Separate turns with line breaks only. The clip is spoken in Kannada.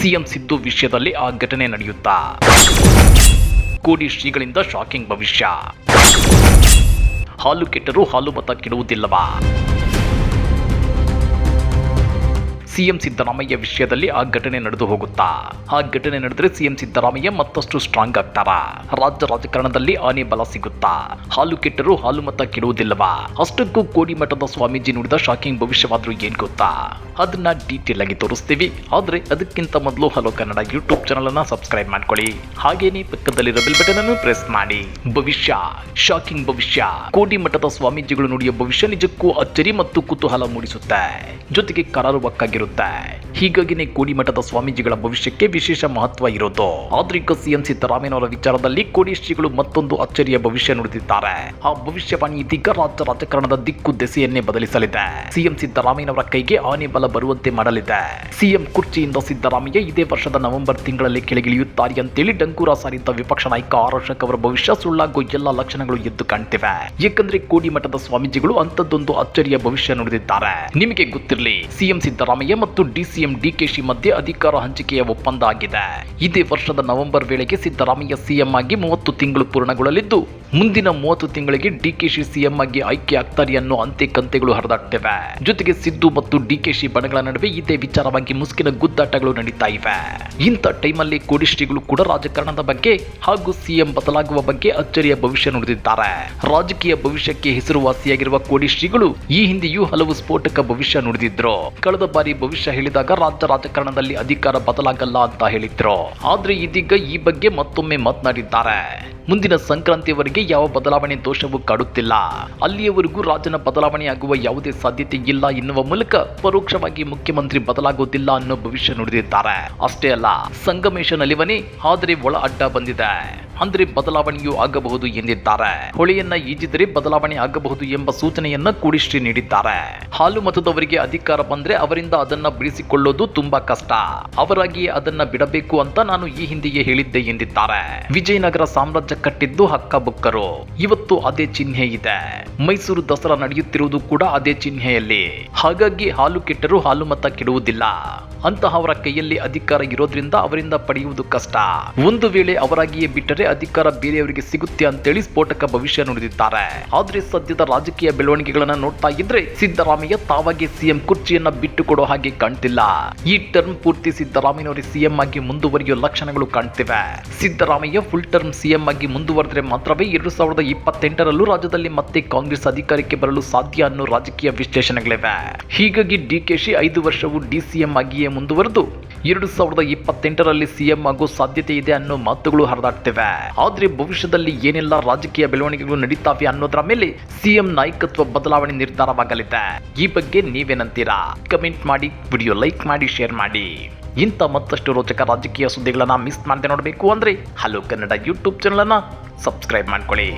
ಸಿಎಂ ಸಿದ್ದು ವಿಷಯದಲ್ಲಿ ಆ ಘಟನೆ ನಡೆಯುತ್ತಾ? ಕೋಡಿ ಶ್ರೀಗಳಿಂದ ಶಾಕಿಂಗ್ ಭವಿಷ್ಯ. ಹಾಲು ಕೆಟ್ಟರೂ ಹಾಲು ಮತ ಕೆಡುವುದಿಲ್ಲವಾ? ಸಿಎಂ ಸಿದ್ದರಾಮಯ್ಯ ವಿಷಯದಲ್ಲಿ ಆ ಘಟನೆ ನಡೆದು ಹೋಗುತ್ತಾ? ಆ ಘಟನೆ ನಡೆದರೆ ಸಿಎಂ ಸಿದ್ದರಾಮಯ್ಯ ಮತ್ತಷ್ಟು ಸ್ಟ್ರಾಂಗ್ ಆಗ್ತಾರಾ? ರಾಜ್ಯ ರಾಜಕಾರಣದಲ್ಲಿ ಆನೆ ಬಲ ಸಿಗುತ್ತಾ? ಹಾಲು ಕೆಟ್ಟರೂ ಹಾಲು ಮತ ಕೆಡುವುದಿಲ್ಲವಾ? ಅಷ್ಟಕ್ಕೂ ಕೋಡಿ ಮಠದ ಸ್ವಾಮೀಜಿ ನುಡಿದ ಶಾಕಿಂಗ್ ಭವಿಷ್ಯವಾದ್ರೂ ಏನ್ ಗೊತ್ತಾ? ಅದನ್ನ ಡೀಟೇಲ್ ಆಗಿ ತೋರಿಸ್ತೀವಿ. ಆದ್ರೆ ಅದಕ್ಕಿಂತ ಮೊದಲು ಹಲೋ ಕನ್ನಡ ಯೂಟ್ಯೂಬ್ ಚಾನಲ್ ಅನ್ನ ಸಬ್ಸ್ಕ್ರೈಬ್ ಮಾಡ್ಕೊಳ್ಳಿ. ಹಾಗೇನೆ ಪಕ್ಕದಲ್ಲಿರೋ ಬೆಲ್ ಬಟನ್ ಅನ್ನು ಪ್ರೆಸ್ ಮಾಡಿ. ಭವಿಷ್ಯ ಶಾಕಿಂಗ್ ಭವಿಷ್ಯ. ಕೋಡಿ ಮಠದ ಸ್ವಾಮೀಜಿಗಳು ನುಡಿಯ ಭವಿಷ್ಯ ನಿಜಕ್ಕೂ ಅಚ್ಚರಿ ಮತ್ತು ಕುತೂಹಲ ಮೂಡಿಸುತ್ತೆ. ಜೊತೆಗೆ ಕರಾರುವಕ್ಕಾಗಿರುತ್ತೆ ಹೀಗಾಗಿನೇ ಕೋಡಿಮಠದ ಸ್ವಾಮೀಜಿಗಳ ಭವಿಷ್ಯಕ್ಕೆ ವಿಶೇಷ ಮಹತ್ವ ಇರೋದು. ಆದ್ರೆ ಈಗ ಸಿಎಂ ಸಿದ್ದರಾಮಯ್ಯನವರ ವಿಚಾರದಲ್ಲಿ ಕೋಡಿ ಶ್ರೀಗಳು ಮತ್ತೊಂದು ಅಚ್ಚರಿಯ ಭವಿಷ್ಯ ನುಡಿದಿದ್ದಾರೆ. ಆ ಭವಿಷ್ಯವಾಣಿ ಇದೀಗ ರಾಜ್ಯ ರಾಜಕಾರಣದ ದಿಕ್ಕು ದೆಸೆಯನ್ನೇ ಬದಲಿಸಲಿದೆ. ಸಿಎಂ ಸಿದ್ದರಾಮಯ್ಯನವರ ಕೈಗೆ ಆನೆ ಬಲ ಬರುವಂತೆ ಮಾಡಲಿದೆ. ಸಿಎಂ ಕುರ್ಚಿಯಿಂದ ಸಿದ್ದರಾಮಯ್ಯ ಇದೇ ವರ್ಷದ ನವೆಂಬರ್ ತಿಂಗಳಲ್ಲಿ ಕೆಳಗಿಳಿಯುತ್ತಾರೆ ಅಂತೇಳಿ ಡಂಕೂರ ಸಾರಿದ್ದ ವಿಪಕ್ಷ ನಾಯಕ ಆರ್ ಅಶೋಕ್ ಅವರ ಭವಿಷ್ಯ ಸುಳ್ಳಾಗುವ ಎಲ್ಲ ಲಕ್ಷಣಗಳು ಎದ್ದು ಕಾಣ್ತಿವೆ. ಯಾಕಂದ್ರೆ ಕೋಡಿಮಠದ ಸ್ವಾಮೀಜಿಗಳು ಅಂತದ್ದೊಂದು ಅಚ್ಚರಿಯ ಭವಿಷ್ಯ ನುಡಿದಿದ್ದಾರೆ. ನಿಮಗೆ ಗೊತ್ತಿರಲಿ ಸಿಎಂ ಸಿದ್ದರಾಮಯ್ಯ ಮತ್ತು ಡಿಸಿಎಂ ಡಿಕೆಶಿ ಮಧ್ಯೆ ಅಧಿಕಾರ ಹಂಚಿಕೆಯ ಒಪ್ಪಂದ ಆಗಿದೆ. ಇದೇ ವರ್ಷದ ನವೆಂಬರ್ ವೇಳೆಗೆ ಸಿದ್ದರಾಮಯ್ಯ ಸಿಎಂ ಆಗಿ ಮೂವತ್ತು ತಿಂಗಳು ಪೂರ್ಣಗೊಳ್ಳಲಿದ್ದು, ಮುಂದಿನ ಮೂವತ್ತು ತಿಂಗಳಿಗೆ ಡಿಕೆಶಿ ಸಿಎಂ ಆಗಿ ಆಯ್ಕೆ ಆಗ್ತಾರೆ ಅನ್ನೋ ಅಂತೆ ಕಂತೆಗಳು ಹರಿದಾಡ್ತಿವೆ. ಜೊತೆಗೆ ಸಿದ್ದು ಮತ್ತು ಡಿಕೆಶಿ ಬಣಗಳ ನಡುವೆ ಇದೇ ವಿಚಾರವಾಗಿ ಮುಸ್ಕಿನ ಗುದ್ದಾಟಗಳು ನಡೀತಾ ಇವೆ. ಇಂಥ ಟೈಮಲ್ಲಿ ಕೋಡಿಶ್ರೀಗಳು ಕೂಡ ರಾಜಕಾರಣದ ಬಗ್ಗೆ ಹಾಗೂ ಸಿಎಂ ಬದಲಾಗುವ ಬಗ್ಗೆ ಅಚ್ಚರಿಯ ಭವಿಷ್ಯ ನುಡಿದಿದ್ದಾರೆ. ರಾಜಕೀಯ ಭವಿಷ್ಯಕ್ಕೆ ಹೆಸರುವಾಸಿಯಾಗಿರುವ ಕೋಡಿಶ್ರೀಗಳು ಈ ಹಿಂದೆಯೂ ಹಲವು ಸ್ಫೋಟಕ ಭವಿಷ್ಯ ನುಡಿದಿದ್ರು. ಕಳೆದ ಬಾರಿ ಭವಿಷ್ಯ ಹೇಳಿದಾಗ ರಾಜ್ಯ ರಾಜಕಾರಣದಲ್ಲಿ ಅಧಿಕಾರ ಬದಲಾಗಲ್ಲ ಅಂತ ಹೇಳಿದ್ರು. ಆದ್ರೆ ಇದೀಗ ಈ ಬಗ್ಗೆ ಮತ್ತೊಮ್ಮೆ ಮಾತನಾಡಿದ್ದಾರೆ. ಮುಂದಿನ ಸಂಕ್ರಾಂತಿವರೆಗೆ ಯಾವ ಬದಲಾವಣೆ ದೋಷವೂ ಕಾಡುತ್ತಿಲ್ಲ. ಅಲ್ಲಿಯವರೆಗೂ ರಾಜನ ಬದಲಾವಣೆಯಾಗುವ ಯಾವುದೇ ಸಾಧ್ಯತೆ ಇಲ್ಲ ಎನ್ನುವ ಮೂಲಕ ಪರೋಕ್ಷವಾಗಿ ಮುಖ್ಯಮಂತ್ರಿ ಬದಲಾಗುವುದಿಲ್ಲ ಅನ್ನೋ ಭವಿಷ್ಯ ನುಡಿದಿದ್ದಾರೆ. ಅಷ್ಟೇ ಅಲ್ಲ, ಸಂಗಮೇಶ ನಲಿವನಿ ಆದರೆ ಒಳ ಅಡ್ಡ ಬಂದಿದೆ. ಅಂದ್ರೆ ಬದಲಾವಣೆಯೂ ಆಗಬಹುದು ಎಂದಿದ್ದಾರೆ. ಹೊಳೆಯನ್ನ ಈಜಿದರೆ ಬದಲಾವಣೆ ಆಗಬಹುದು ಎಂಬ ಸೂಚನೆಯನ್ನ ಕೂಡಿಶ್ರೀ ನೀಡಿದ್ದಾರೆ. ಹಾಲು ಮತದವರಿಗೆ ಅಧಿಕಾರ ಬಂದ್ರೆ ಅವರಿಂದ ಅದನ್ನ ಬಿಡಿಸಿಕೊಳ್ಳೋದು ತುಂಬಾ ಕಷ್ಟ. ಅವರಾಗಿಯೇ ಅದನ್ನ ಬಿಡಬೇಕು ಅಂತ ನಾನು ಈ ಹಿಂದೆಯೇ ಹೇಳಿದ್ದೆ ಎಂದಿದ್ದಾರೆ. ವಿಜಯನಗರ ಸಾಮ್ರಾಜ್ಯ ಕಟ್ಟಿದ್ದು ಹಕ್ಕ ಬುಕ್ಕರು ಇವತ್ತು ಅದೇ ಚಿಹ್ನೆ ಇದೆ. ಮೈಸೂರು ದಸರಾ ನಡೆಯುತ್ತಿರುವುದು ಕೂಡ ಅದೇ ಚಿಹ್ನೆಯಲ್ಲಿ. ಹಾಗಾಗಿ ಹಾಲು ಕೆಟ್ಟರೂ ಹಾಲು ಮತ ಕೆಡುವುದಿಲ್ಲ. ಅಂತಹವರ ಕೈಯಲ್ಲಿ ಅಧಿಕಾರ ಇರೋದ್ರಿಂದ ಅವರಿಂದ ಪಡೆಯುವುದು ಕಷ್ಟ. ಒಂದು ವೇಳೆ ಅವರಾಗಿಯೇ ಬಿಟ್ಟರೆ ಅಧಿಕಾರ ಬೇರೆಯವರಿಗೆ ಸಿಗುತ್ತೆ ಅಂತೇಳಿ ಸ್ಫೋಟಕ ಭವಿಷ್ಯ ನುಡಿದಿದ್ದಾರೆ. ಆದ್ರೆ ಸದ್ಯದ ರಾಜಕೀಯ ಬೆಳವಣಿಗೆಗಳನ್ನ ನೋಡ್ತಾ ಇದ್ರೆ ಸಿದ್ದರಾಮಯ್ಯ ತಾವಾಗಿ ಸಿಎಂ ಕುರ್ಚಿಯನ್ನ ಬಿಟ್ಟು ಕೊಡೋ ಹಾಗೆ ಕಾಣ್ತಿಲ್ಲ. ಈ ಟರ್ಮ್ ಪೂರ್ತಿ ಸಿದ್ದರಾಮಯ್ಯನವರೇ ಸಿಎಂ ಆಗಿ ಮುಂದುವರಿಯೋ ಲಕ್ಷಣಗಳು ಕಾಣ್ತಿವೆ. ಸಿದ್ದರಾಮಯ್ಯ ಫುಲ್ ಟರ್ಮ್ ಸಿಎಂ ಆಗಿ ಮುಂದುವರೆದ್ರೆ ಮಾತ್ರವೇ ಎರಡು ಸಾವಿರದ ಇಪ್ಪತ್ತೆಂಟರಲ್ಲೂ ರಾಜ್ಯದಲ್ಲಿ ಮತ್ತೆ ಕಾಂಗ್ರೆಸ್ ಅಧಿಕಾರಕ್ಕೆ ಬರಲು ಸಾಧ್ಯ ಅನ್ನೋ ರಾಜಕೀಯ ವಿಶ್ಲೇಷಣೆಗಳಿವೆ. ಹೀಗಾಗಿ ಡಿಕೆಶಿ ಐದು ವರ್ಷವು ಡಿಸಿಎಂ ಆಗಿಯೇ ಮುಂದುವರೆದು ಎರಡು ಸಾವಿರದ ಇಪ್ಪತ್ತೆಂಟರಲ್ಲಿ ಸಿಎಂ ಆಗೋ ಸಾಧ್ಯತೆ ಇದೆ ಅನ್ನೋ ಮಾತುಗಳು ಹರಿದಾಡ್ತಿವೆ. ಆದ್ರೆ ಭವಿಷ್ಯದಲ್ಲಿ ಏನೆಲ್ಲ ರಾಜಕೀಯ ಬೆಳವಣಿಗೆಗಳು ನಡೀತಾವೆ ಅನ್ನೋದರ ಮೇಲೆ ಸಿಎಂ ನಾಯಕತ್ವ ಬದಲಾವಣೆ ನಿರ್ಧಾರವಾಗಲಿದೆ. ಈ ಬಗ್ಗೆ ನೀವೇನಂತೀರಾ? ಕಮೆಂಟ್ ಮಾಡಿ, ವಿಡಿಯೋ ಲೈಕ್ ಮಾಡಿ, ಶೇರ್ ಮಾಡಿ. ಇಂಥ ಮತ್ತಷ್ಟು ರೋಚಕ ರಾಜಕೀಯ ಸುದ್ದಿಗಳನ್ನ ಮಿಸ್ ಮಾಡದೆ ನೋಡಬೇಕು ಅಂದ್ರೆ ಹಲೋ ಕನ್ನಡ ಯೂಟ್ಯೂಬ್ ಚಾನಲನ್ನು ಸಬ್ಸ್ಕ್ರೈಬ್ ಮಾಡ್ಕೊಳ್ಳಿ.